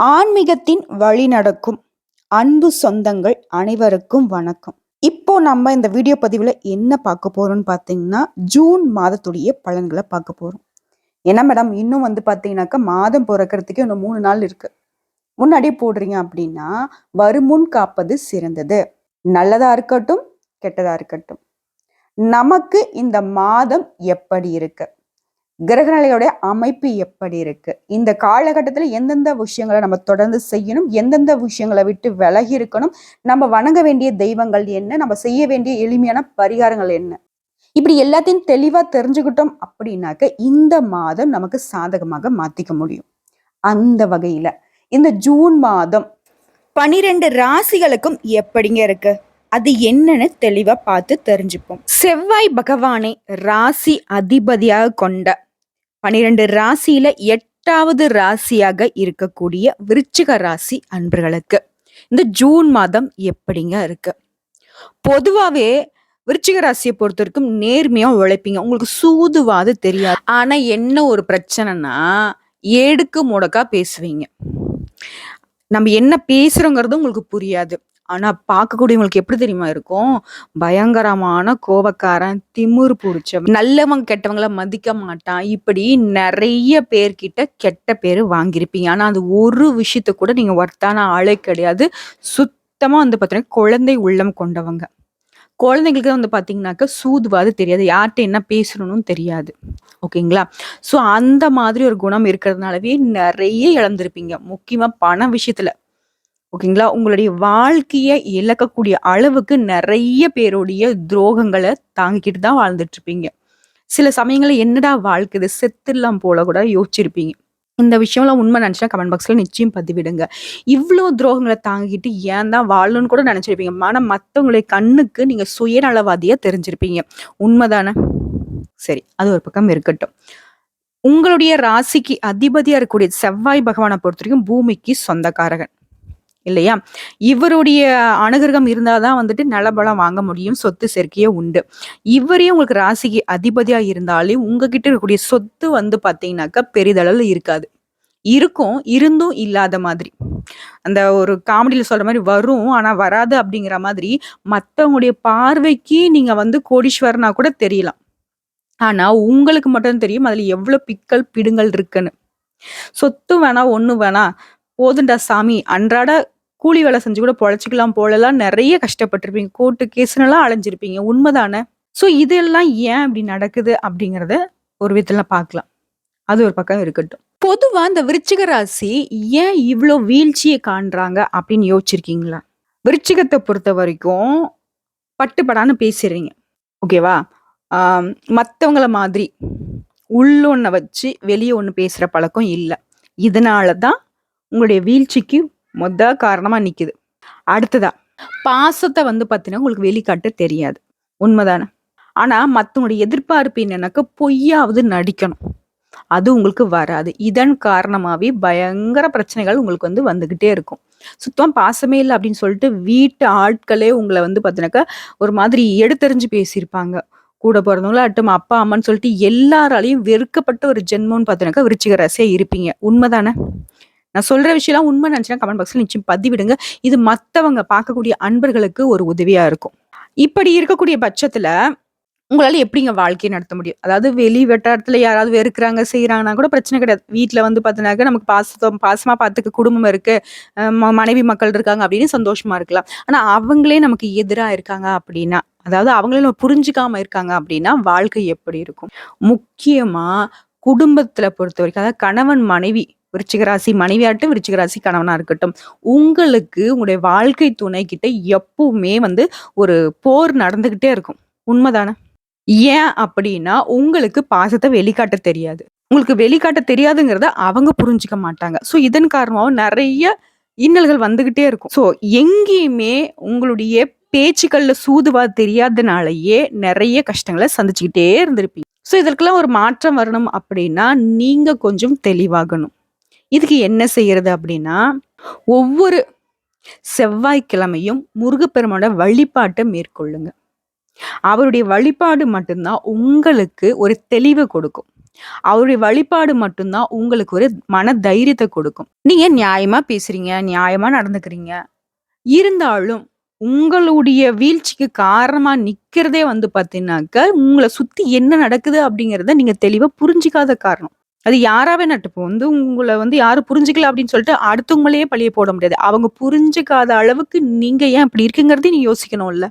ஆன்மீகத்தின் வழி நடக்கும் அன்பு சொந்தங்கள் அனைவருக்கும் வணக்கம். இப்போ நம்ம இந்த வீடியோ பதிவில் என்ன பார்க்க போறோம்னு பார்த்தீங்கன்னா ஜூன் மாதத்துடைய பலன்களை பார்க்க போறோம். என்ன மேடம் இன்னும் வந்து பார்த்தீங்கன்னாக்கா மாதம் பிறக்கிறதுக்கு இன்னும் மூணு நாள் இருக்கு. முன்னாடியே போடுறீங்க அப்படின்னா வருமுன் காப்பது சிறந்தது. நல்லதா இருக்கட்டும் கெட்டதா இருக்கட்டும். நமக்கு இந்த மாதம் எப்படி இருக்கு? கிரகநிலையோட அமைப்பு எப்படி இருக்கு? இந்த காலகட்டத்தில் எந்தெந்த விஷயங்களை நம்ம தொடர்ந்து செய்யணும்? எந்தெந்த விஷயங்களை விட்டு விலகி இருக்கணும்? நம்ம வணங்க வேண்டிய தெய்வங்கள் என்ன? நம்ம செய்ய வேண்டிய எளிமையான பரிகாரங்கள் என்ன? இப்படி எல்லாத்தையும் தெளிவா தெரிஞ்சுக்கிட்டோம் அப்படின்னாக்க இந்த மாதம் நமக்கு சாதகமாக மாத்திக்க முடியும். அந்த வகையில இந்த ஜூன் மாதம் பனிரெண்டு ராசிகளுக்கும் எப்படிங்க இருக்கு? அது என்னன்னு தெளிவா பார்த்து தெரிஞ்சுப்போம். செவ்வாய் பகவானை ராசி அதிபதியாக கொண்ட பனிரெண்டு ராசியில எட்டாவது ராசியாக இருக்கக்கூடிய விருச்சிக ராசி அன்பர்களுக்கு. இந்த ஜூன் மாதம் எப்படிங்க இருக்கு? பொதுவாவே விருச்சிக ராசியை பொறுத்த வரைக்கும் நேர்மையா உழைப்பீங்க. உங்களுக்கு சூதுவாது தெரியாது. ஆனா என்ன ஒரு பிரச்சனைனா ஏடுக்கு முடக்கா பேசுவீங்க. நம்ம என்ன பேசுறோங்கிறது உங்களுக்கு புரியாது. ஆனால் பார்க்கக்கூடியவங்களுக்கு எப்படி தெரியுமா இருக்கும்? பயங்கரமான கோபக்காரன் திமிர் பிடிச்சவன் நல்லவங்க கெட்டவங்கள மதிக்க மாட்டான். இப்படி நிறைய பேர்கிட்ட கெட்ட பேர் வாங்கியிருப்பீங்க. ஆனால் அது ஒரு விஷயத்த கூட நீங்கள் ஒர்த்தான ஆளே கிடையாது. சுத்தமாக வந்து பார்த்தீங்கன்னா குழந்தை உள்ளம் கொண்டவங்க. குழந்தைங்களுக்கு வந்து பார்த்தீங்கன்னாக்க சூதுவாது தெரியாது. யார்கிட்ட என்ன பேசணும்னு தெரியாது. ஓகேங்களா? ஸோ அந்த மாதிரி ஒரு குணம் இருக்கிறதுனாலவே நிறைய இழந்திருப்பீங்க. முக்கியமாக பண விஷயத்தில். ஓகேங்களா? உங்களுடைய வாழ்க்கையை இழக்கக்கூடிய அளவுக்கு நிறைய பேருடைய துரோகங்களை தாங்கிக்கிட்டு தான் வாழ்ந்துட்டு இருப்பீங்க சில சமயங்களில் என்னடா வாழ்க்கை இது? செத்துலாம் போல கூட யோசிச்சிருப்பீங்க. இந்த விஷயம்லாம் உண்மை நினச்சா கமெண்ட் பாக்ஸில் நிச்சயம் பதிவிடுங்க. இவ்வளோ துரோகங்களை தாங்கிட்டு ஏன் தான் வாழணும்னு கூட நினச்சிருப்பீங்க. ஆனால் மற்றவங்களுடைய கண்ணுக்கு நீங்கள் சுயநலவாதியாக தெரிஞ்சிருப்பீங்க. உண்மைதானே? சரி அது ஒரு பக்கம் இருக்கட்டும். உங்களுடைய ராசிக்கு அதிபதியாக இருக்கக்கூடிய செவ்வாய் பகவானை பொறுத்த வரைக்கும் பூமிக்கு சொந்தக்காரகன். இல்லையா? இவருடைய அனுகிரகம் இருந்தாதான் வந்துட்டு நலபலம் வாங்க முடியும் சொத்து சேர்க்கையே உண்டு. இவரே உங்களுக்கு ராசிக்கு அதிபதியாக இருந்தாலே உங்ககிட்ட இருக்கக்கூடிய சொத்து வந்து பார்த்தீங்கன்னாக்கா பெரிதளவில் இருக்காது. இருக்கும் இருந்தும் இல்லாத மாதிரி. அந்த ஒரு காமெடியில் சொல்ற மாதிரி வரும் ஆனால் வராது அப்படிங்கிற மாதிரி மற்றவங்களுடைய பார்வைக்கு நீங்கள் வந்து கோடீஸ்வரனா கூட தெரியலாம். ஆனால் உங்களுக்கு மட்டும் தெரியும் அதில் எவ்வளோ பிக்கல் பிடுங்கள் இருக்குன்னு. சொத்து வேணா ஒண்ணு வேணா. போதுண்டா சாமி அன்றாட கூலி வேலை செஞ்சு கூட பொழைச்சிக்கலாம் போலலாம் நிறைய கஷ்டப்பட்டிருப்பீங்க. கோர்ட்டு கேஸ்னெல்லாம் அலைஞ்சிருப்பீங்க. உண்மைதானே? ஸோ இதெல்லாம் ஏன் அப்படி நடக்குது அப்படிங்கிறத ஒரு விதத்தில் பார்க்கலாம். அது ஒரு பக்கம் இருக்கட்டும். பொதுவாக இந்த விருச்சிக ராசி ஏன் இவ்வளோ வீழ்ச்சியை காண்றாங்க அப்படின்னு யோசிச்சிருக்கீங்களா? விருச்சிகத்தை பொறுத்த வரைக்கும் பட்டுப்படான்னு பேசிடுறீங்க ஓகேவா மற்றவங்கள மாதிரி உள்ளொன்னை வச்சு வெளியே ஒன்று பேசுகிற பழக்கம் இல்லை. இதனால தான் உங்களுடைய வீழ்ச்சிக்கு மொத காரணமா நிக்குது. அடுத்ததா பாசத்தை வந்து பார்த்தீங்கன்னா உங்களுக்கு வெளிக்காட்ட தெரியாது. உண்மைதானே? ஆனா மத்தவங்களுடைய எதிர்பார்ப்பு என்னன்னாக்க பொய்யாவது நடிக்கணும். அது உங்களுக்கு வராது. இதன் காரணமாவே பயங்கர பிரச்சனைகள் உங்களுக்கு வந்து வந்துகிட்டே இருக்கும். சுத்தம் பாசமே இல்லை அப்படின்னு சொல்லிட்டு வீட்டு ஆட்களே உங்களை வந்து பார்த்தீங்கன்னாக்கா ஒரு மாதிரி எடுத்தறிஞ்சு பேசியிருப்பாங்க. கூட பிறந்தவங்கள அட்டும் அப்பா அம்மான்னு சொல்லிட்டு எல்லாராலையும் வெறுக்கப்பட்ட ஒரு ஜென்மம்னு பார்த்தீங்கன்னாக்கா விருச்சிக ரசியா இருப்பீங்க. உண்மைதானே? நான் சொல்ற விஷயம்லாம் உண்மை நினைச்சுன்னா கமெண்ட் பாக்ஸ்ல நிச்சயம் பதிவிடுங்க. இது மத்தவங்க பார்க்கக்கூடிய அன்பர்களுக்கு ஒரு உதவியா இருக்கும். இப்படி இருக்கக்கூடிய பட்சத்துல உங்களால எப்படிங்க வாழ்க்கையை நடத்த முடியும்? அதாவது வெளி வட்டாரத்துல யாராவது வெறுக்கிறாங்க செய்யறாங்கன்னா கூட பிரச்சனை கிடையாது. வீட்டுல வந்து பார்த்தனாக்க நமக்கு பாசத்தம் பாசமா பார்த்துக்க குடும்பம் இருக்கு. மனைவி மக்கள் இருக்காங்க அப்படின்னு சந்தோஷமா இருக்கலாம். ஆனா அவங்களே நமக்கு எதிரா இருக்காங்க அப்படின்னா அதாவது அவங்களே நம்ம புரிஞ்சுக்காம இருக்காங்க அப்படின்னா வாழ்க்கை எப்படி இருக்கும்? முக்கியமா குடும்பத்துல பொறுத்த வரைக்கும் அதாவது கணவன் மனைவி விருச்சிகராசி மனைவியாட்டும் விருச்சிகராசி கணவனாக இருக்கட்டும். உங்களுக்கு உங்களுடைய வாழ்க்கை துணை கிட்ட எப்பவுமே வந்து ஒரு போர் நடந்துக்கிட்டே இருக்கும். உண்மைதானே? ஏன் அப்படின்னா உங்களுக்கு பாசத்தை வெளிக்காட்ட தெரியாது. உங்களுக்கு வெளிக்காட்ட தெரியாதுங்கிறத அவங்க புரிஞ்சுக்க மாட்டாங்க. ஸோ இதன் காரணமாக நிறைய இன்னல்கள் வந்துகிட்டே இருக்கும். ஸோ எங்கேயுமே உங்களுடைய பேச்சுக்கள்ல சூதுவா தெரியாதனாலயே நிறைய கஷ்டங்களை சந்திச்சுக்கிட்டே இருந்திருப்பீங்க. ஸோ இதற்கெல்லாம் ஒரு மாற்றம் வரணும் அப்படின்னா நீங்க கொஞ்சம் தெளிவாகணும். இதுக்கு என்ன செய்யறது அப்படின்னா ஒவ்வொரு செவ்வாய்க்கிழமையும் முருகப்பெருமானோட வழிபாட்டை மேற்கொள்ளுங்க அவருடைய வழிபாடு மட்டும்தான் உங்களுக்கு ஒரு தெளிவு கொடுக்கும் அவருடைய வழிபாடு மட்டும்தான் உங்களுக்கு ஒரு மன தைரியத்தை கொடுக்கும். நீங்க நியாயமா பேசுறீங்க, நியாயமா நடந்துக்கிறீங்க. இருந்தாலும் உங்களுடைய வீழ்ச்சிக்கு காரணமா நிக்கிறதே வந்து பார்த்தீங்கன்னாக்க, உங்களை சுத்தி என்ன நடக்குது அப்படிங்கிறத நீங்க தெளிவா புரிஞ்சிக்காத காரணம். அது யாராவே நட்டு இப்போ வந்து உங்களை வந்து யாரும் புரிஞ்சுக்கல அப்படின்னு சொல்லிட்டு அடுத்தவங்களையே பழிய போட முடியாது. அவங்க புரிஞ்சுக்காத அளவுக்கு நீங்க ஏன் இப்படி இருக்கீங்கிறதையும் நீ யோசிக்கணும்ல.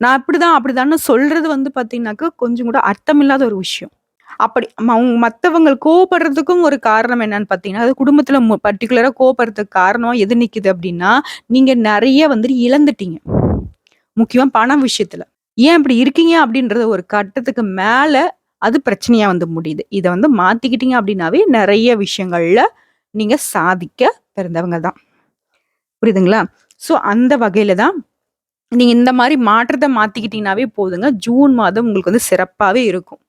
நான் இப்படிதான் அப்படிதான்னு சொல்றது வந்து பார்த்தீங்கன்னாக்கா கொஞ்சம் கூட அர்த்தமில்லாத ஒரு விஷயம். அப்படி ம மற்றவங்க கோவப்படுறதுக்கும் ஒரு காரணம் என்னன்னு பார்த்தீங்கன்னா, அது குடும்பத்தில் பர்டிகுலராக கோவப்படுறதுக்கு காரணம் எது நிற்குது அப்படின்னா, நீங்கள் நிறைய வந்துட்டு இழந்துட்டீங்க. முக்கியமாக பணம் விஷயத்தில் ஏன் இப்படி இருக்கீங்க அப்படின்றது ஒரு கட்டத்துக்கு மேலே அது பிரச்சனையாக வந்து முடியுது. இதை வந்து மாற்றிக்கிட்டீங்க அப்படின்னாவே நிறைய விஷயங்களில் நீங்கள் சாதிக்க பிறந்தவங்க தான். புரியுதுங்களா? ஸோ அந்த வகையில் தான் நீங்கள் இந்த மாதிரி மாற்றத்தை மாற்றிக்கிட்டீங்கனாவே போதுங்க. ஜூன் மாதம் உங்களுக்கு வந்து சிறப்பாகவே இருக்கும்.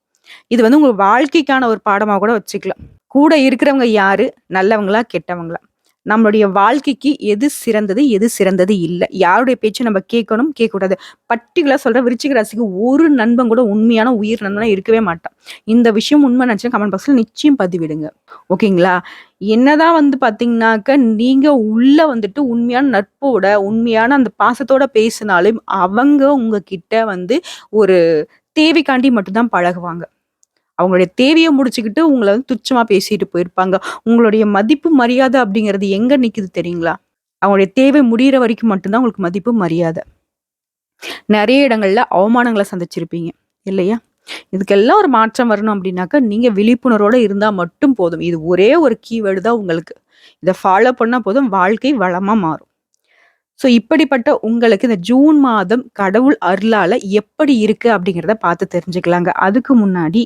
இது வந்து உங்கள் வாழ்க்கைக்கான ஒரு பாடமாக கூட வச்சுக்கலாம். கூட இருக்கிறவங்க யாரு? நல்லவங்களா? கெட்டவங்களா? நம்மளுடைய வாழ்க்கைக்கு எது சிறந்தது? எது சிறந்தது இல்லை யாருடைய பேச்சை நம்ம கேட்கணும், கேட்கக்கூடாது. பர்டிகுலர் சொல்கிற விருச்சிக ராசிக்கு ஒரு நண்பன் கூட உண்மையான உயிர் நண்பனாக இருக்கவே மாட்டான். இந்த விஷயம் உண்மை நினைச்சா கமெண்ட் பாக்ஸில் நிச்சயம் பதிவிடுங்க. ஓகேங்களா? என்னதான் வந்து பார்த்தீங்கன்னாக்க, நீங்கள் உள்ள வந்துட்டு உண்மையான நட்போட, உண்மையான அந்த பாசத்தோட பேசினாலும், அவங்க உங்ககிட்ட வந்து ஒரு தேவைக்காண்டி மட்டும் தான் பழகுவாங்க. அவங்களுடைய தேவையை முடிச்சுக்கிட்டு உங்களை வந்து துச்சமா பேசிட்டு போயிருப்பாங்க. உங்களுடைய மதிப்பு, மரியாதை அப்படிங்கிறது எங்க நிக்குது தெரியுங்களா? அவங்களுடைய தேவை முடியிற வரைக்கும் மட்டும்தான் உங்களுக்கு மதிப்பு, மரியாதை. நிறைய இடங்கள்ல அவமானங்களை சந்திச்சிருப்பீங்க. இல்லையா? இதுக்கெல்லாம் ஒரு மாற்றம் வரணும் அப்படின்னாக்க, நீங்க விழிப்புணர்வோட இருந்தா மட்டும் போதும். இது ஒரே ஒரு கீவேர்டு தான் உங்களுக்கு. இதை ஃபாலோ பண்ணா போதும் வாழ்க்கை வளமா மாறும். ஸோ இப்படிப்பட்ட உங்களுக்கு இந்த ஜூன் மாதம் கடவுள் அருளால் எப்படி இருக்குது அப்படிங்கிறத பார்த்து தெரிஞ்சுக்கலாங்க. அதுக்கு முன்னாடி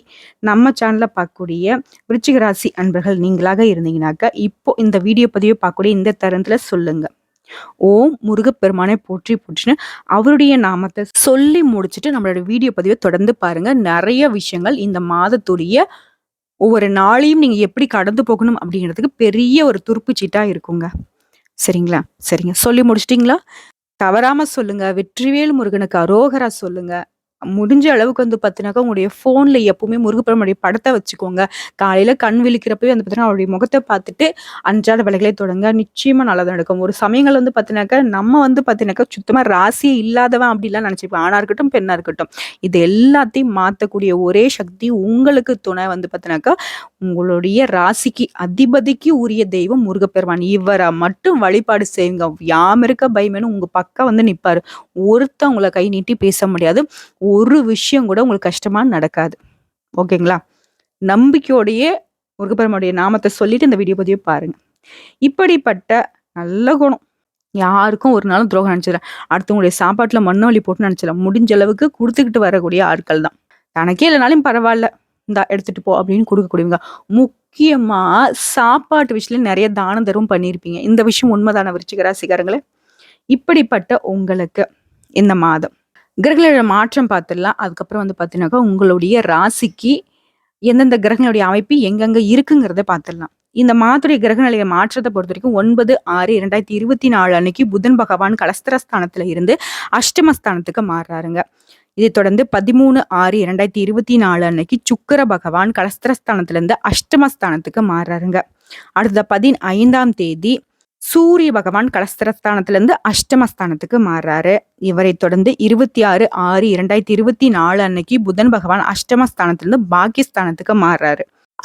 நம்ம சேனலில் பார்க்கக்கூடிய விருச்சிகராசி அன்பர்கள் நீங்களாக இருந்தீங்கனாக்கா இப்போ இந்த வீடியோ பதிவை பார்க்கக்கூடிய இந்த தருணத்தில் சொல்லுங்க. ஓம் முருகப்பெருமானை போற்றி போற்றின்னு அவருடைய நாமத்தை சொல்லி முடிச்சுட்டு நம்மளோட வீடியோ பதிவை தொடர்ந்து பாருங்க. நிறைய விஷயங்கள் இந்த மாதத்துடைய ஒவ்வொரு நாளையும் நீங்க எப்படி கடந்து போகணும் அப்படிங்கிறதுக்கு பெரிய ஒரு துருப்புச்சீட்டா இருக்குங்க. சரிங்களா? சரிங்க. சொல்லி முடிச்சிட்டிங்களா தவறாம சொல்லுங்க. வெற்றிவேல் முருகனுக்கு அரோகரா சொல்லுங்க. முடிஞ்ச அளவுக்கு வந்து பார்த்தீங்கன்னாக்கா, உங்களுடைய ஃபோனில் எப்பவுமே முருகப்பெருமானுடைய படத்தை வச்சுக்கோங்க. காலையில் கண் விழிக்கிறப்பவே வந்து பார்த்தீங்கன்னா, அவருடைய முகத்தை பார்த்துட்டு அன்றாட வேலைகளை தொடங்க. நிச்சயமா நல்லது நடக்கும். ஒரு சமயங்கள் வந்து பார்த்தீங்கன்னாக்கா, நம்ம வந்து பார்த்தீங்கன்னாக்கா, சுத்தமாக ராசியே இல்லாதவன் அப்படிலாம் நெனச்சுப்போம். ஆணாக இருக்கட்டும், பெண்ணாக இருக்கட்டும். இது எல்லாத்தையும் மாற்றக்கூடிய ஒரே சக்தி உங்களுக்கு துணை வந்து பார்த்தீங்கன்னாக்கா, உங்களுடைய ராசிக்கு அதிபதிக்கு உரிய தெய்வம் முருகப்பெருமான். இவரை மட்டும் வழிபாடு செய்யுங்க. யாம இருக்க பயமேன்னு உங்கள் பக்கம் வந்து நிற்பார் ஒருத்தவங்களை கை நீட்டி பேச முடியாது. ஒரு விஷயம் கூட உங்களுக்கு கஷ்டமாக நடக்காது. ஓகேங்களா? நம்பிக்கையோடையே முருகப்பெருமானுடைய நாமத்தை சொல்லிட்டு இந்த வீடியோ பதிவை பாருங்க. இப்படிப்பட்ட நல்ல குணம். யாருக்கும் ஒரு நாளும் துரோகம் நினச்சிடல அடுத்தவங்களுடைய சாப்பாட்டில் மண்ணோலி போட்டு நினச்சிடல முடிஞ்ச அளவுக்கு கொடுத்துக்கிட்டு வரக்கூடிய ஆட்கள் தான். தனக்கே இல்லைனாலும் பரவாயில்ல இந்த எடுத்துட்டு போ அப்படின்னு கொடுக்கக்கூடியவங்க முக்கியமாக சாப்பாட்டு விஷயத்துல நிறைய தானம் தரும் பண்ணியிருப்பீங்க. இந்த விஷயம் உண்மைதான விருச்சிக சிகரங்களே இப்படிப்பட்ட உங்களுக்கு இந்த மாதம் கிரகங்களோட மாற்றம் பார்த்துடலாம். அதுக்கப்புறம் வந்து பார்த்தீங்கன்னாக்கா, உங்களுடைய ராசிக்கு எந்தெந்த கிரகங்களுடைய அமைப்பு எங்கெங்க இருக்குங்கிறத பார்த்துடலாம். இந்த மாதத்துடைய கிரக நிலைய மாற்றத்த பொறுத்தவரைக்கும் 9/6/2024 அன்னைக்கு புதன் பகவான் கலஸ்திரஸ்தானத்துல இருந்து அஷ்டமஸ்தானத்துக்கு மாறுறாருங்க. இதைத் தொடர்ந்து 13/6/2024 அன்னைக்கு சுக்கிர பகவான் கலஸ்திரஸ்தானத்திலிருந்து அஷ்டமஸ்தானத்துக்கு மாறுறாருங்க. அடுத்த 15ஆம் தேதி சூரிய பகவான் கலஸ்திரஸ்தானத்திலிருந்து அஷ்டமஸ்தானத்துக்கு மாறுறாரு. இவரை தொடர்ந்து 26/6/2024 அன்னைக்கு புதன் பகவான் அஷ்டமஸ்தானத்திலிருந்து பாகிஸ்தானத்துக்கு மாறுறாரு.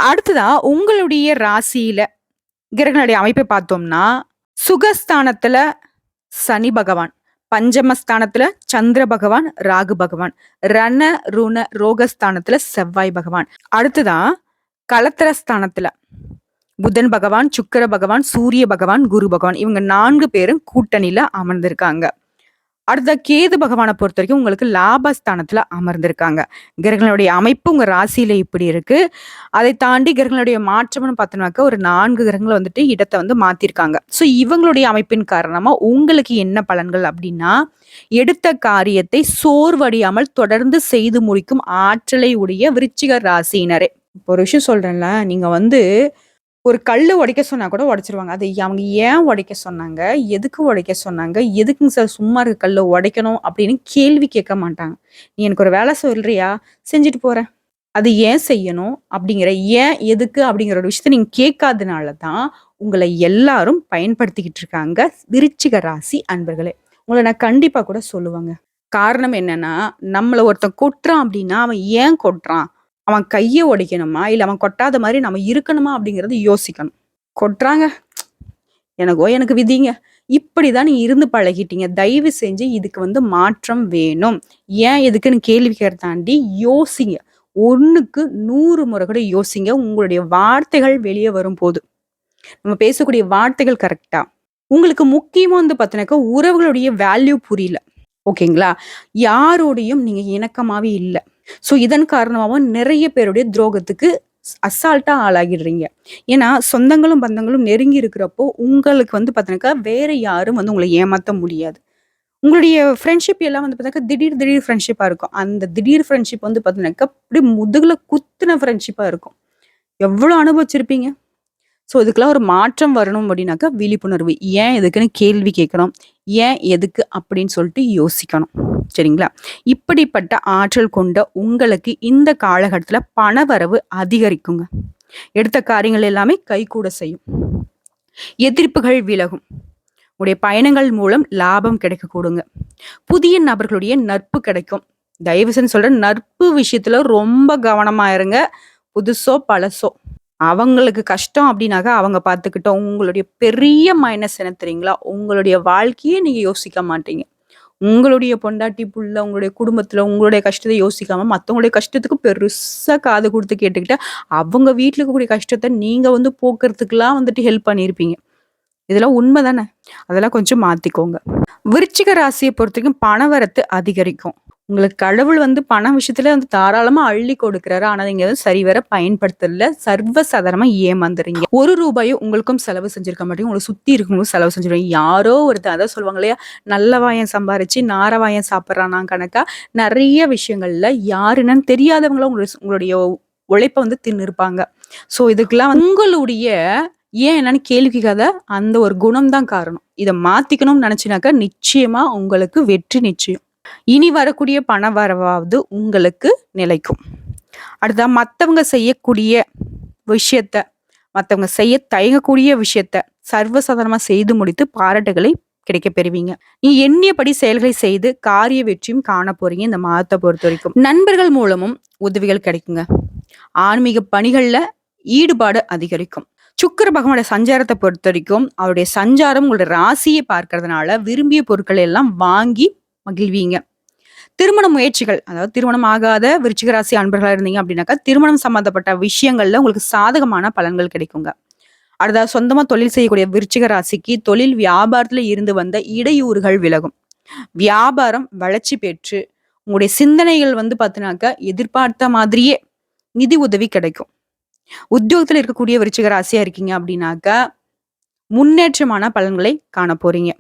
அடுத்ததா உங்களுடைய ராசியில கிரகங்களுடைய அமைப்பை பார்த்தோம்னா, சுகஸ்தானத்துல சனி பகவான், பஞ்சமஸ்தானத்துல சந்திர பகவான், ராகு பகவான், ரண, ருண, ரோகஸ்தானத்துல செவ்வாய் பகவான். அடுத்ததா கலத்திரஸ்தானத்துல புதன் பகவான், சுக்கர பகவான், சூரிய பகவான், குரு பகவான் இவங்க நான்கு பேரும் கூட்டணியில அமர்ந்திருக்காங்க. அடுத்த கேது பகவானை பொறுத்த வரைக்கும் உங்களுக்கு லாபஸ்தானத்துல அமர்ந்திருக்காங்க. கிரகங்களுடைய அமைப்பு உங்க ராசியில இப்படி இருக்கு. அதை தாண்டி கிரகங்களுடைய மாற்றம்னு பார்த்தோம்னாக்க ஒரு நான்கு கிரகங்கள் வந்துட்டு இடத்தை வந்து மாத்திருக்காங்க. ஸோ இவங்களுடைய அமைப்பின் காரணமா உங்களுக்கு என்ன பலன்கள் அப்படின்னா, எடுத்த காரியத்தை சோர்வடையாமல் தொடர்ந்து செய்து முடிக்கும் ஆற்றலை உடைய விருச்சிக ராசியினரே. இப்போ ஒரு விஷயம் சொல்றேன்ல, நீங்க வந்து ஒரு கல் உடைக்க சொன்னா கூட உடைச்சிருவாங்க. அதை அவங்க ஏன் உடைக்க சொன்னாங்க? எதுக்கு உடைக்க சொன்னாங்க? எதுக்குங்க சார் சும்மா இருக்க கல்லை உடைக்கணும் அப்படின்னு கேள்வி கேட்க மாட்டாங்க. "நீ எனக்கு ஒரு வேலை சொல்றியா? செஞ்சுட்டு போறேன்." அது ஏன் செய்யணும் அப்படிங்கிற ஏன் எதுக்கு அப்படிங்கிற ஒரு விஷயத்த நீங்க கேட்காதனால தான் உங்களை எல்லாரும் பயன்படுத்திக்கிட்டு இருக்காங்க விருச்சிக ராசி அன்பர்களே உங்களை நான் கண்டிப்பா கூட சொல்லுவாங்க காரணம் என்னன்னா நம்மளை ஒருத்தன் கொட்டுறான் அப்படின்னா அவன் ஏன் கொட்டுறான் அவன் கையை உடைக்கணுமா? இல்லை அவன் கொட்டாத மாதிரி நம்ம இருக்கணுமா அப்படிங்கிறது யோசிக்கணும். கொட்டுறாங்க. எனக்கோ எனக்கு விதிங்க. இப்படி தான் நீ இருந்து பழகிட்டீங்க. தயவு செஞ்சு இதுக்கு வந்து மாற்றம் வேணும். ஏன் எதுக்குன்னு கேள்வி தாண்டி யோசிங்க. ஒன்றுக்கு நூறு முறை கூட யோசிங்க. உங்களுடைய வார்த்தைகள் வெளியே வரும் போது நம்ம பேசக்கூடிய வார்த்தைகள் கரெக்டா உங்களுக்கு முக்கியமாக வந்து பார்த்தீங்கன்னாக்கா உறவுகளுடைய வேல்யூ புரியல. ஓகேங்களா? யாரோடையும் நீங்கள் இணக்கமாகவே இல்லை. ஸோ இதன் காரணமாகவும் நிறைய பேருடைய துரோகத்துக்கு அசால்ட்டா ஆளாகிடுறீங்க. ஏன்னா சொந்தங்களும் பந்தங்களும் நெருங்கி இருக்கிறப்போ உங்களுக்கு வந்து பார்த்தீங்கன்னாக்கா வேற யாரும் வந்து உங்களை ஏமாற்ற முடியாது. உங்களுடைய ஃப்ரெண்ட்ஷிப் எல்லாம் வந்து பார்த்தாக்கா திடீர் திடீர் ஃப்ரெண்ட்ஷிப்பாக இருக்கும். அந்த திடீர் ஃப்ரெண்ட்ஷிப் வந்து பார்த்தீங்கன்னாக்கா அப்படி முதுகுல குத்துன ஃப்ரெண்ட்ஷிப்பாக இருக்கும். எவ்வளோ அனுபவிச்சிருப்பீங்க? ஸோ இதுக்கெல்லாம் ஒரு மாற்றம் வரணும் அப்படின்னாக்கா விழிப்புணர்வு. ஏன் எதுக்குன்னு கேள்வி கேட்கணும். ஏன் எதுக்கு அப்படின்னு சொல்லிட்டு யோசிக்கணும். சரிங்களா? இப்படிப்பட்ட ஆற்றல் கொண்ட உங்களுக்கு இந்த காலகட்டத்தில் பணவரவு அதிகரிக்குங்க. எடுத்த காரியங்கள் எல்லாமே கைகூட செய்யும். எதிர்ப்புகள் விலகும். உடைய பயணங்கள் மூலம் லாபம் கிடைக்கக்கூடுங்க. புதிய நபர்களுடைய நட்பு கிடைக்கும். தயவு செஞ்சு சொல்கிற நட்பு விஷயத்தில் ரொம்ப கவனமாக இருங்க. புதுசோ பழசோ. அவங்களுக்கு கஷ்டம் அப்படின்னாக்கா அவங்க பார்த்துக்கிட்டோம். உங்களுடைய பெரிய மைனஸ் என்ன தெரியுங்களா? உங்களுடைய வாழ்க்கையே நீங்கள் யோசிக்க மாட்டீங்க. உங்களுடைய பொண்டாட்டி புள்ள உங்களுடைய குடும்பத்தில் உங்களுடைய கஷ்டத்தை யோசிக்காம மற்றவங்களுடைய கஷ்டத்துக்கு பெருசாக காது கொடுத்து கேட்டுக்கிட்டு அவங்க வீட்டில் இருக்கக்கூடிய கஷ்டத்தை நீங்கள் வந்து போக்குறதுக்கெலாம் வந்துட்டு ஹெல்ப் பண்ணியிருப்பீங்க. இதெல்லாம் உண்மை தானே அதெல்லாம் கொஞ்சம் மாற்றிக்கோங்க விருச்சிக ராசியை பொறுத்த வரைக்கும் பணவரத்து அதிகரிக்கும். உங்களுக்கு கடவுள் வந்து பண விஷயத்துல வந்து தாராளமா அள்ளி கொடுக்குறாரு. ஆனா நீங்க வந்து சரிவர பயன்படுத்தல. சர்வசாதாரணமா ஏமாந்துறீங்க. ஒரு ரூபாயும் உங்களுக்கும் செலவு செஞ்சிருக்க மாட்டேங்க. உங்களுக்கு சுத்தி இருக்கவங்களும் செலவு செஞ்சிருவீங்க. யாரோ ஒருத்தர் அதான் சொல்லுவாங்க இல்லையா? நல்ல வாயம் சம்பாரிச்சு நாரவாயம் சாப்பிட்றானா கணக்கா? நிறைய விஷயங்கள்ல யாருன்னு தெரியாதவங்களும் உங்களுடைய உழைப்பை வந்து தின்னு ஸோ இதுக்கெல்லாம் உங்களுடைய ஏன் என்னன்னு கேள்விக்காத அந்த ஒரு குணம் தான் காரணம். இதை மாத்திக்கணும்னு நினைச்சினாக்கா நிச்சயமா உங்களுக்கு வெற்றி நிச்சயம். இனி வரக்கூடிய பண வரவாவது உங்களுக்கு நிலைக்கும். அடுத்தா மற்றவங்க செய்யக்கூடிய விஷயத்த மற்றவங்க செய்ய தயங்கக்கூடிய விஷயத்த சர்வசாதாரணமாக செய்து முடித்து பாராட்டுகளை கிடைக்க பெறுவீங்க. நீ எண்ணியபடி செயல்களை செய்து காரிய வெற்றியும் காண போறீங்க இந்த மாதத்தை பொறுத்த வரைக்கும். நண்பர்கள் மூலமும் உதவிகள் கிடைக்குங்க. ஆன்மீக பணிகள்ல ஈடுபாடு அதிகரிக்கும். சுக்கர பகவானோட சஞ்சாரத்தை பொறுத்த வரைக்கும் அவருடைய சஞ்சாரம் உங்களுடைய ராசியை பார்க்கறதுனால விரும்பிய பொருட்களை எல்லாம் வாங்கி மகிழ்வீங்க. திருமண முயற்சிகள் அதாவது திருமணம் ஆகாத விருச்சிக ராசி அன்பர்களாக இருந்தீங்க அப்படின்னாக்கா திருமணம் சம்பந்தப்பட்ட விஷயங்கள்ல உங்களுக்கு சாதகமான பலன்கள் கிடைக்குங்க. அடுத்தா சொந்தமா தொழில் செய்யக்கூடிய விருச்சிக ராசிக்கு தொழில் வியாபாரத்துல இருந்து வந்த இடையூறுகள் விலகும். வியாபாரம் வளர்ச்சி பெற்று உங்களுடைய சிந்தனைகள் வந்து பார்த்தினாக்கா எதிர்பார்த்த மாதிரியே நிதி உதவி கிடைக்கும். உத்தியோகத்தில் இருக்கக்கூடிய விருச்சிக ராசியா இருக்கீங்க அப்படின்னாக்கா முன்னேற்றமான பலன்களை காண போறீங்க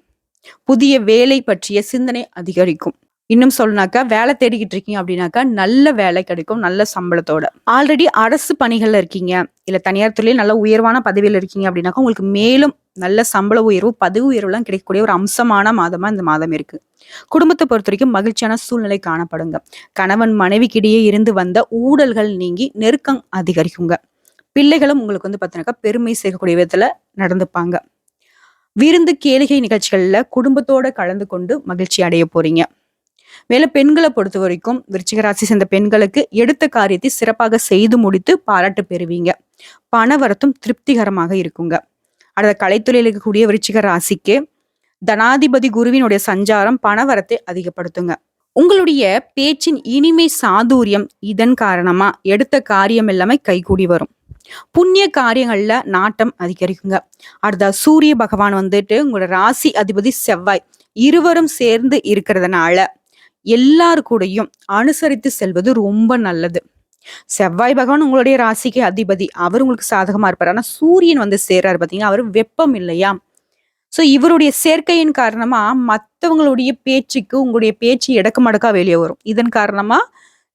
புதிய வேலை பற்றிய சிந்தனை அதிகரிக்கும். இன்னும் சொல்லனாக்கா வேலை தேடிக்கிட்டு இருக்கீங்க அப்படின்னாக்கா நல்ல வேலை கிடைக்கும் நல்ல சம்பளத்தோட. ஆல்ரெடி அரசு பணிகள்ல இருக்கீங்க. இல்ல தனியார் துறையில் நல்ல உயர்வான பதவியில் இருக்கீங்க அப்படின்னாக்கா உங்களுக்கு மேலும் நல்ல சம்பள உயர்வு பதவி உயர்வுலாம் கிடைக்கக்கூடிய ஒரு அம்சமான மாதமா இந்த மாதம் இருக்கு. குடும்பத்தை பொறுத்த வரைக்கும் மகிழ்ச்சியான சூழ்நிலை காணப்படுங்க. கணவன் மனைவிக்கிடையே இருந்து வந்த ஊழல்கள் நீங்கி நெருக்கம் அதிகரிக்குங்க. பிள்ளைகளும் உங்களுக்கு வந்து பார்த்தீங்கன்னாக்கா பெருமை சேர்க்கக்கூடிய விதத்துல நடந்துப்பாங்க. விருந்து கேளிகை நிகழ்ச்சிகளில் குடும்பத்தோட கலந்து கொண்டு மகிழ்ச்சி அடைய போறீங்க. மேல பெண்களை பொறுத்த வரைக்கும் விருச்சிகராசி சேர்ந்த பெண்களுக்கு எடுத்த காரியத்தை சிறப்பாக செய்து முடித்து பாராட்டு பெறுவீங்க. பணவரத்தும் திருப்திகரமாக இருக்குங்க. அடுத்த கலைத்துறையில் இருக்கக்கூடிய விருச்சிக ராசிக்கு தனாதிபதி குருவினுடைய சஞ்சாரம் பணவரத்தை அதிகப்படுத்துங்க. உங்களுடைய பேச்சின் இனிமை சாதுரியம் இதன் காரணமா? எடுத்த காரியம் எல்லாமே கைகூடி வரும். புண்ணிய காரியங்கள்ல நாட்டம் அதிகரிக்குங்க. அடுத்த சூரிய பகவான் வந்துட்டு உங்களோட ராசி அதிபதி செவ்வாய் இருவரும் சேர்ந்து இருக்கிறதுனால எல்லாரு கூடயும் அனுசரித்து செல்வது ரொம்ப நல்லது. செவ்வாய் பகவான் உங்களுடைய ராசிக்கு அதிபதி. அவர் உங்களுக்கு சாதகமா இருப்பார். ஆனா சூரியன் வந்து சேர்றாரு பாத்தீங்கன்னா அவர் வெப்பம் இல்லையா? சோ இவருடைய சேர்க்கையின் காரணமா மற்றவங்களுடைய பேச்சுக்கு உங்களுடைய பேச்சு இடக்கு மடக்கா வெளியே வரும். இதன் காரணமா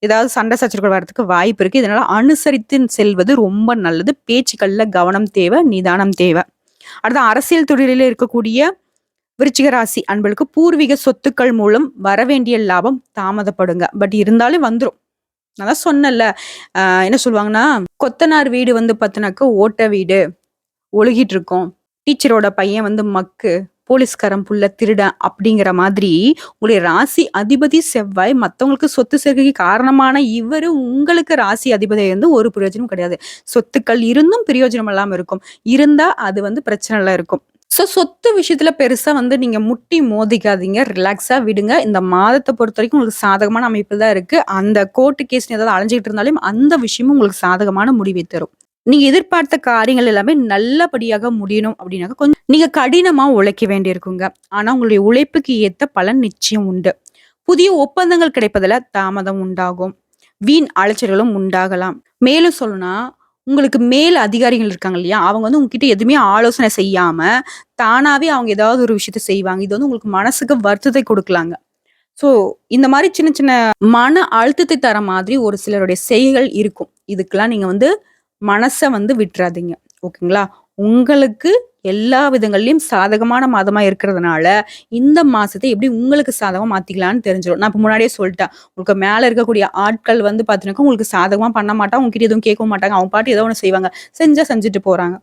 ஏதாவது சண்டை சச்சரவுகள் வரதுக்கு வாய்ப்பு இருக்கு. இதனால அனுசரித்து செல்வது ரொம்ப நல்லது. பேச்சுக்கள்ல கவனம் தேவை நிதானம் தேவை. அடுத்த அரசியல் தொழிலில் இருக்கக்கூடிய விருச்சிக ராசி அன்பளுக்கு பூர்வீக சொத்துக்கள் மூலம் வரவேண்டிய லாபம் தாமதப்படுங்க. பட் இருந்தாலும் வந்துடும் நான் தான் சொன்னேன்ல என்ன சொல்லுவாங்கன்னா கொத்தனார் வீடு வந்து பார்த்தினாக்க ஓட்ட வீடு ஒழுகிட்டு இருக்கும். டீச்சரோட பையன் வந்து மக்கு போலீஸ்காரன் புள்ள திருடன் அப்படிங்கிற மாதிரி உங்களுடைய ராசி அதிபதி செவ்வாய் மற்றவங்களுக்கு சொத்து சேர்க்கைக்கு காரணமான இவர் உங்களுக்கு ராசி அதிபதி வந்து ஒரு பிரயோஜனம் கிடையாது. சொத்துக்கள் இருந்தும் பிரயோஜனம் இல்லாம இருக்கும். இருந்தா அது வந்து பிரச்சனை எல்லாம் இருக்கும். ஸோ சொத்து விஷயத்துல பெருசா வந்து நீங்க முட்டி மோதிக்காதீங்க. ரிலாக்ஸா விடுங்க. இந்த மாதத்தை பொறுத்த வரைக்கும் உங்களுக்கு சாதகமான அமைப்பு தான் இருக்கு. அந்த கோர்ட்டு கேஸ் ஏதாவது அலைஞ்சிட்டு இருந்தாலும் அந்த விஷயமும் உங்களுக்கு சாதகமான முடிவை தரும். நீங்க எதிர்பார்த்த காரியங்கள் எல்லாமே நல்லபடியாக முடியணும் அப்படின்னாக்க கொஞ்சம் நீங்க கடினமா உழைக்க வேண்டியிருக்குங்க. ஆனா உங்களுடைய உழைப்புக்கு ஏத்த பலன் நிச்சயம் உண்டு. புதிய ஒப்பந்தங்கள் கிடைப்பதில் தாமதம் உண்டாகும். வீண் அலைச்சல்களும் உண்டாகலாம். மேலும் சொல்லணும்னா உங்களுக்கு மேல் அதிகாரிகள் இருக்காங்க இல்லையா? அவங்க வந்து உங்ககிட்ட எதுவுமே ஆலோசனை செய்யாம தானாவே அவங்க ஏதாவது ஒரு விஷயத்த செய்வாங்க. இது வந்து உங்களுக்கு மனசுக்கு வருத்தத்தை கொடுக்கலாங்க. ஸோ இந்த மாதிரி சின்ன சின்ன மன அழுத்தத்தை தர மாதிரி ஒரு சிலருடைய செய்கள் இருக்கும். இதுக்கெல்லாம் நீங்க வந்து மனசை வந்து விட்டுறாதீங்க. ஓகேங்களா? உங்களுக்கு எல்லா விதங்கள்லையும் சாதகமான மாதமா இருக்கிறதுனால இந்த மாசத்தை எப்படி உங்களுக்கு சாதகமா மாத்திக்கலாம்னு தெரிஞ்சிடும் நான் இப்போ முன்னாடியே சொல்லிட்டேன். உங்களுக்கு மேலே இருக்கக்கூடிய ஆட்கள் வந்து பார்த்தீங்கன்னா உங்களுக்கு சாதகமா பண்ண மாட்டாங்க. உங்ககிட்ட எதுவும் கேட்க மாட்டாங்க. அவங்க பாட்டு ஏதோ ஒன்று செய்வாங்க. செஞ்சா செஞ்சுட்டு போறாங்க.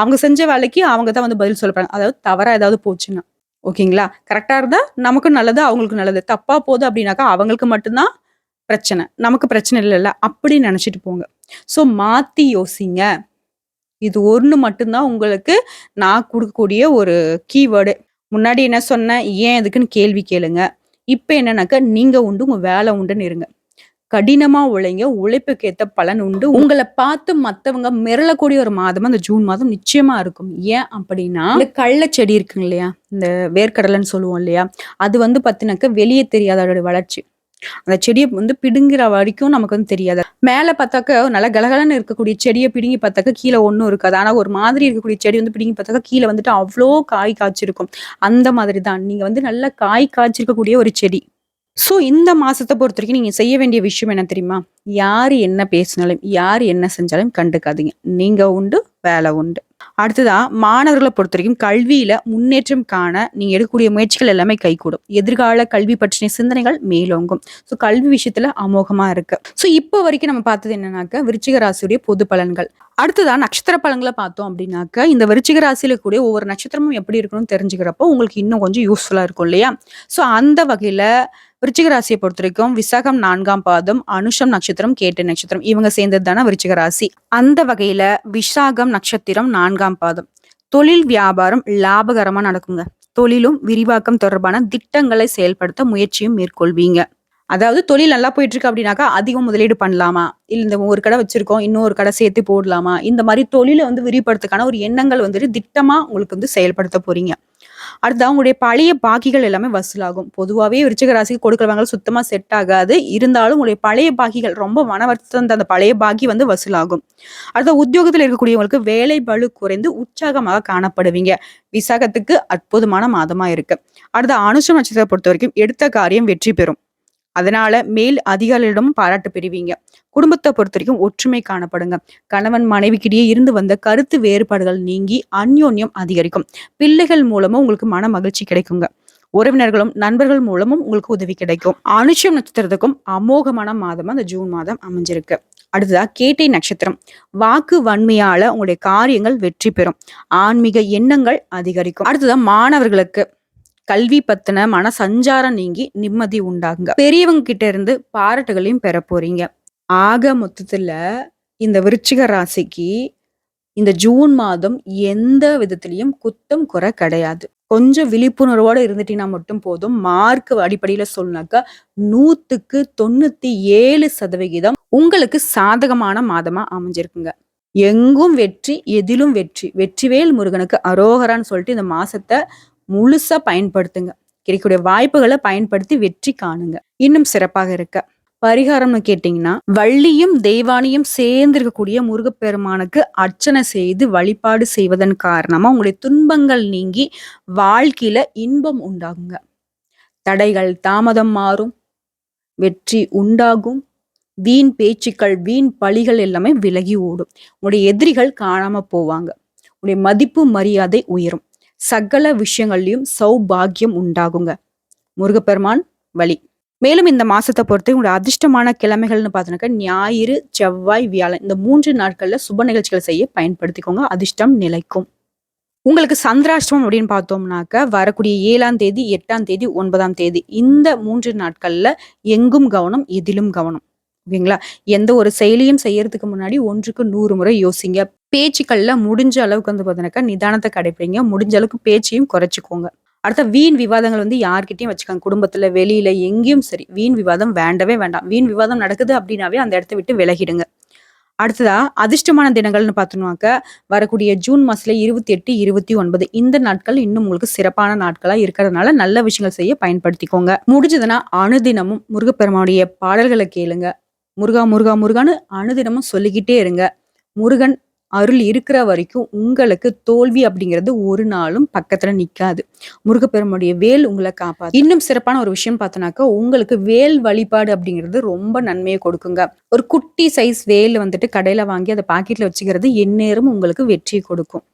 அவங்க செஞ்ச வேலைக்கு அவங்க தான் வந்து பதில் சொல்லப்படுறாங்க. அதாவது தவறா ஏதாவது போச்சுன்னா. ஓகேங்களா? கரெக்டா இருந்தா நமக்கும் நல்லது அவங்களுக்கு நல்லது. தப்பா போகுது அப்படின்னாக்கா அவங்களுக்கு மட்டும்தான் பிரச்சனை. நமக்கு பிரச்சனை இல்லைல்ல. அப்படின்னு நினைச்சிட்டு போங்க. ஸோ மாத்தி யோசிங்க. இது ஒன்று மட்டும்தான் உங்களுக்கு நான் கொடுக்கக்கூடிய ஒரு கீவேர்டு முன்னாடி என்ன சொன்னேன்? ஏன் எதுக்குன்னு கேள்வி கேளுங்க. இப்போ என்னன்னாக்கா நீங்க உண்டு உங்க வேலை உண்டுன்னு இருங்க. கடினமா உழைங்க உழைப்புக்கு ஏற்ற பலன் உண்டு. உங்களை பார்த்து மத்தவங்க மிரளக்கூடிய ஒரு மாதம் அந்த ஜூன் மாதம் நிச்சயமா இருக்கும். ஏன் அப்படின்னா இந்த கள்ள செடி இருக்குங்க இல்லையா? இந்த வேர்க்கடலைன்னு சொல்லுவோம் இல்லையா? அது வந்து பார்த்தினாக்கா வெளியே தெரியாத அதோட வளர்ச்சி. அந்த செடியை வந்து பிடுங்குற வரைக்கும் நமக்கு வந்து தெரியாது. மேல பார்த்தாக்க நல்லா கலகலன்னு இருக்கக்கூடிய செடியை பிடுங்கி பார்த்தாக்க கீழே ஒன்றும் இருக்காது. ஆனா ஒரு மாதிரி இருக்கக்கூடிய செடி வந்து பிடுங்கி பார்த்தாக்க கீழே வந்துட்டு அவ்வளோ காய் காய்ச்சிருக்கும். அந்த மாதிரி தான் நீங்க வந்து நல்ல காய் காய்ச்சிருக்கக்கூடிய ஒரு செடி. ஸோ இந்த மாசத்தை பொறுத்த வரைக்கும் நீங்க செய்ய வேண்டிய விஷயம் என்ன தெரியுமா? யார் என்ன பேசினாலும் யார் என்ன செஞ்சாலும் கண்டுக்காதீங்க. நீங்க உண்டு வேலை உண்டு. அடுத்ததா மாணவர்களை பொறுத்த வரைக்கும் கல்வியில முன்னேற்றம் காண நீங்க எடுக்கக்கூடிய முயற்சிகள் எல்லாமே கைகூடும். எதிர்கால கல்வி பற்றிய சிந்தனைகள் மேலோங்கும். ஸோ கல்வி விஷயத்துல அமோகமா இருக்கு. ஸோ இப்போ வரைக்கும் நம்ம பார்த்தது என்னன்னாக்க விருச்சிக ராசியுடைய பொது பலன்கள். அடுத்ததா நட்சத்திர பலன்களை பார்த்தோம் அப்படின்னாக்க இந்த விருச்சிக ராசியில கூடிய ஒவ்வொரு நட்சத்திரமும் எப்படி இருக்கணும்னு தெரிஞ்சுக்கிறப்போ உங்களுக்கு இன்னும் கொஞ்சம் யூஸ்ஃபுல்லா இருக்கும் இல்லையா? ஸோ அந்த வகையில விருச்சிக ராசியை பொறுத்த வரைக்கும் விசாகம் நான்காம் பாதம் அனுஷம் நட்சத்திரம் கேட்டு நட்சத்திரம். இவங்க சேர்ந்தது தானே விருச்சிக ராசி. அந்த வகையில விசாகம் நட்சத்திரம் நான்காம் பாதம். தொழில் வியாபாரம் லாபகரமா நடக்குங்க. தொழிலும் விரிவாக்கம் தொடர்பான திட்டங்களை செயல்படுத்த முயற்சியும் மேற்கொள்வீங்க. அதாவது தொழில் நல்லா போயிட்டு இருக்கு அப்படின்னாக்கா அதிகம் முதலீடு பண்ணலாமா? இல்ல இந்த ஒரு கடை வச்சிருக்கோம் இன்னொரு கடை சேர்த்து போடலாமா? இந்த மாதிரி தொழிலை வந்து விரிவுபடுத்துக்கான ஒரு எண்ணங்கள் வந்துட்டு திட்டமா உங்களுக்கு வந்து செயல்படுத்த போறீங்க. அடுத்து அவங்களுடைய பழைய பாக்கிகள் எல்லாமே வசூலாகும். பொதுவாகவே விருச்சிக ராசிக்கு கொடுக்குறவங்க சுத்தமா செட் ஆகாது. இருந்தாலும் உங்களுடைய பழைய பாக்கிகள் ரொம்ப மனவர்த்தந்த அந்த பழைய பாக்கி வந்து வசூலாகும். அடுத்த உத்தியோகத்தில் இருக்கக்கூடியவங்களுக்கு வேலை பளு குறைந்து உற்சாகமாக காணப்படுவீங்க. விசாகத்துக்கு அற்புதமான மாதமா இருக்கு. அடுத்த அனுஷம் நட்சத்திரத்தை பொறுத்த வரைக்கும் எடுத்த காரியம் வெற்றி பெறும். அதனால மேல் அதிகாரிகளிடம் பாராட்டு பெறுவீங்க. குடும்பத்தை பொறுத்த வரைக்கும் ஒற்றுமை காணப்படுங்க. கணவன் மனைவிக்கிடையே இருந்து வந்த கருத்து வேறுபாடுகள் நீங்கி அந்யோன்யம் அதிகரிக்கும். பிள்ளைகள் மூலமும் உங்களுக்கு மன மகிழ்ச்சி கிடைக்குங்க. உறவினர்களும் நண்பர்கள் மூலமும் உங்களுக்கு உதவி கிடைக்கும். அனுஷம் நட்சத்திரத்துக்கும் அமோகமான மாதமா அந்த ஜூன் மாதம் அமைஞ்சிருக்கு. அடுத்ததா கேட்டை நட்சத்திரம். வாக்கு வன்மையால உங்களுடைய காரியங்கள் வெற்றி பெறும். ஆன்மீக எண்ணங்கள் அதிகரிக்கும். அடுத்ததா மாணவர்களுக்கு கல்வி பத்தின மன சஞ்சாரம் நீங்கி நிம்மதி உண்டாகுங்க பெரியவங்க கிட்ட இருந்து பாராட்டுகளையும் பெற போறீங்க. ஆக மொத்தத்துல இந்த விருச்சிக ராசிக்கு இந்த ஜூன் மாதம் எந்த விதத்திலையும் குத்தம் குறை கிடையாது. கொஞ்சம் விழிப்புணர்வோட இருந்துட்டீங்கன்னா மட்டும் போதும். மார்க் அடிப்படையில சொன்னாக்கா நூற்றுக்கு தொண்ணூத்தி ஏழு சதவிகிதம் உங்களுக்கு சாதகமான மாதமா அமைஞ்சிருக்குங்க. எங்கும் வெற்றி எதிலும் வெற்றி. வெற்றிவேல் முருகனுக்கு அரோகரான்னு சொல்லிட்டு இந்த மாசத்தை முழுசா பயன்படுத்துங்க. கிடைக்கக்கூடிய வாய்ப்புகளை பயன்படுத்தி வெற்றி காணுங்க. இன்னும் சிறப்பாக இருக்க. பரிகாரம்னு கேட்டீங்கன்னா வள்ளியும் தெய்வானியும் சேர்ந்து இருக்கக்கூடிய முருகப்பெருமானுக்கு அர்ச்சனை செய்து வழிபாடு செய்வதன் காரணமா உங்களுடைய துன்பங்கள் நீங்கி வாழ்க்கையில இன்பம் உண்டாகுங்க. தடைகள் தாமதம் மாறும். வெற்றி உண்டாகும். வீண் பேச்சுக்கள் வீண் பழிகள் எல்லாமே விலகி ஓடும். உங்களுடைய எதிரிகள் காணாம போவாங்க. உங்களுடைய மதிப்பு மரியாதை உயரும். சகல விஷயங்கள்லையும் சௌபாகியம் உண்டாகுங்க. முருகப்பெருமான் வழி. மேலும் இந்த மாசத்தை பொறுத்து உங்களோட அதிர்ஷ்டமான கிழமைகள்னு பார்த்தோன்னாக்கா ஞாயிறு செவ்வாய் வியாழன் இந்த மூன்று நாட்கள்ல சுப நிகழ்ச்சிகள் செய்ய பயன்படுத்திக்கோங்க. அதிர்ஷ்டம் நிலைக்கும். உங்களுக்கு சந்திராஷ்டமம் அப்படின்னு பார்த்தோம்னாக்க வரக்கூடிய ஏழாம் தேதி எட்டாம் தேதி ஒன்பதாம் தேதி இந்த மூன்று நாட்கள்ல எங்கும் கவனம் எதிலும் கவனம். ஓகேங்களா? எந்த ஒரு செயலியும் செய்யறதுக்கு முன்னாடி ஒன்றுக்கு நூறு முறை யோசிங்க. பேச்சுக்கள்ல முடிஞ்ச அளவுக்கு வந்து பார்த்தீங்கன்னாக்கா நிதானத்தை கடைப்பிடிங்க. முடிஞ்ச அளவுக்கு பேச்சையும் குறைச்சிக்கோங்க. அடுத்த வீண் விவாதங்கள் வந்து யார்கிட்டையும் வச்சுக்காங்க. குடும்பத்துல வெளியில எங்கேயும் சரி. வீண் விவாதம் வேண்டவே வேண்டாம். வீண் விவாதம் நடக்குது அப்படின்னாவே அந்த இடத்த விட்டு விலகிடுங்க. அடுத்ததா அதிர்ஷ்டமான தினங்கள்னு பார்த்தோம்னாக்க வரக்கூடிய ஜூன் மாசத்துல இருபத்தி எட்டு இருபத்தி ஒன்பது. இந்த நாட்கள் இன்னும் உங்களுக்கு சிறப்பான நாட்களா இருக்கிறதுனால நல்ல விஷயங்கள் செய்ய பயன்படுத்திக்கோங்க. முடிஞ்சதுன்னா அனுதினமும் முருகப்பெருமானுடைய பாடல்களை கேளுங்க. முருகா முருகா முருகான்னு அனுதினமும் சொல்லிக்கிட்டே இருங்க. முருகன் அருள் இருக்கிற வரைக்கும் உங்களுக்கு தோல்வி அப்படிங்கிறது ஒரு நாளும் பக்கத்துல நிக்காது. முருகப்பெருமானுடைய வேல் உங்களை காப்பாது இன்னும் சிறப்பான ஒரு விஷயம் பார்த்தோம்னாக்கா உங்களுக்கு வேல் வழிபாடு அப்படிங்கிறது ரொம்ப நன்மையை கொடுக்குங்க. ஒரு குட்டி சைஸ் வேல் வந்துட்டு கடையில வாங்கி அதை பாக்கெட்ல வச்சுக்கிறது எந்நேரமும் உங்களுக்கு வெற்றி கொடுக்கும்.